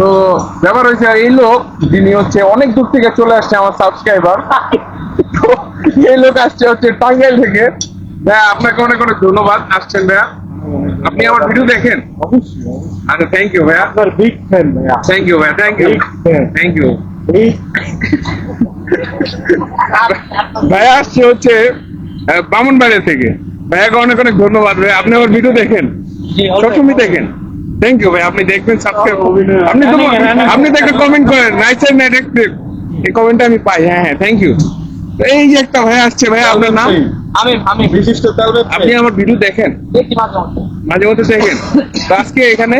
তো ব্যাপার হয়েছে এই লোক যিনি হচ্ছে অনেক দূর থেকে চলে আসছে আমার সাবস্ক্রাইবার তো এই লোক আসছে হচ্ছে টাঙ্গাইল থেকে। ভাইয়া আপনাকে অনেক অনেক ধন্যবাদ আসছেন ভাইয়া। আপনি আমার ভিডিও দেখেন? অবশ্যই আচ্ছা থ্যাংক ইউ ভাইয়া। আপনার বিগ ফ্যান ভাইয়া। থ্যাংক ইউ ভাইয়া থ্যাংক ইউ থ্যাংক ইউ ভাইয়া আসছে হচ্ছে আহ, বামনবাড়িয়া থেকে। ভাইয়াকে অনেক অনেক ধন্যবাদ ভাইয়া। আপনি আমার ভিডিও দেখেন? সবসময় দেখেন। থ্যাংক ইউ ভাই। আপনি দেখবেন সাবস্ক্রাইব আপনি তো আপনি তো একটা কমেন্ট করেন নাইস এন্ড অ্যাট্রাক্টিভ এই কমেন্টটা আমি পাই। হ্যাঁ হ্যাঁ থ্যাংক ইউ এই যে একটা ভাই আসছে ভাই আপনার নাম? আমি আমি বিশিষ্ট তেল আপনি আমার ভিডিও দেখেন? দেখি মাঝে মধ্যে। দেখেন। তো আজকে এখানে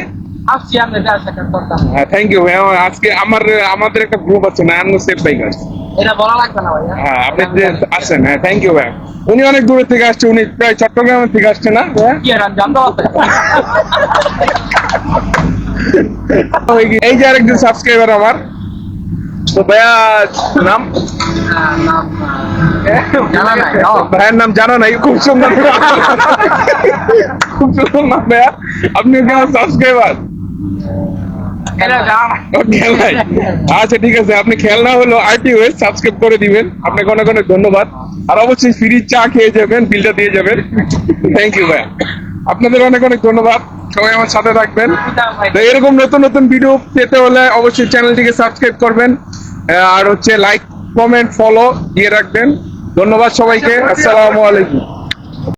আসছি আমি দেড় সেকেন্ড করতাম হ্যাঁ থ্যাংক ইউ ভাই। আজকে আমার আমাদের একটা গ্রুপ আছে নারায়ণ সেফ বাইকার্স এটা বলা লাগবে না ভাইয়া। হ্যাঁ আপনি যে আসেন হ্যাঁ থ্যাংক ইউ ভাই উনি অনেক দূরের থেকে আসছে উনি প্রায় চট্টগ্রামের থেকে আসছে না ভাইয়া? কি আর আমি জানতে পারতাম এই যে আরেকজন সাবস্ক্রাইবার আমার। তো ভাইয়া নাম? জানা নাই ও, ভাইয়ের নাম জানা নাই খুব সুন্দর খুব সুন্দর নাম ভাইয়া। আপনি কি আমার সাবস্ক্রাইবার এটা জানা নাই ওকে ভাই। আচ্ছা ঠিক আছে। আপনি খেয়াল না হলো আরটি সাবস্ক্রাইব করে দিবেন। আপনাকে অনেক অনেক ধন্যবাদ। আর অবশ্যই ফ্রি চা খেয়ে যাবেন বিলটা দিয়ে যাবেন। থ্যাংক ইউ ভাই। আপনাদের অনেক অনেক ধন্যবাদ। সবাই আমার সাথে থাকবেন। তো এরকম নতুন নতুন ভিডিও পেতে হলে অবশ্যই চ্যানেলটিকে সাবস্ক্রাইব করবেন। আর হচ্ছে লাইক কমেন্ট ফলো দিয়ে রাখবেন। ধন্যবাদ সবাইকে। আসসালামু আলাইকুম।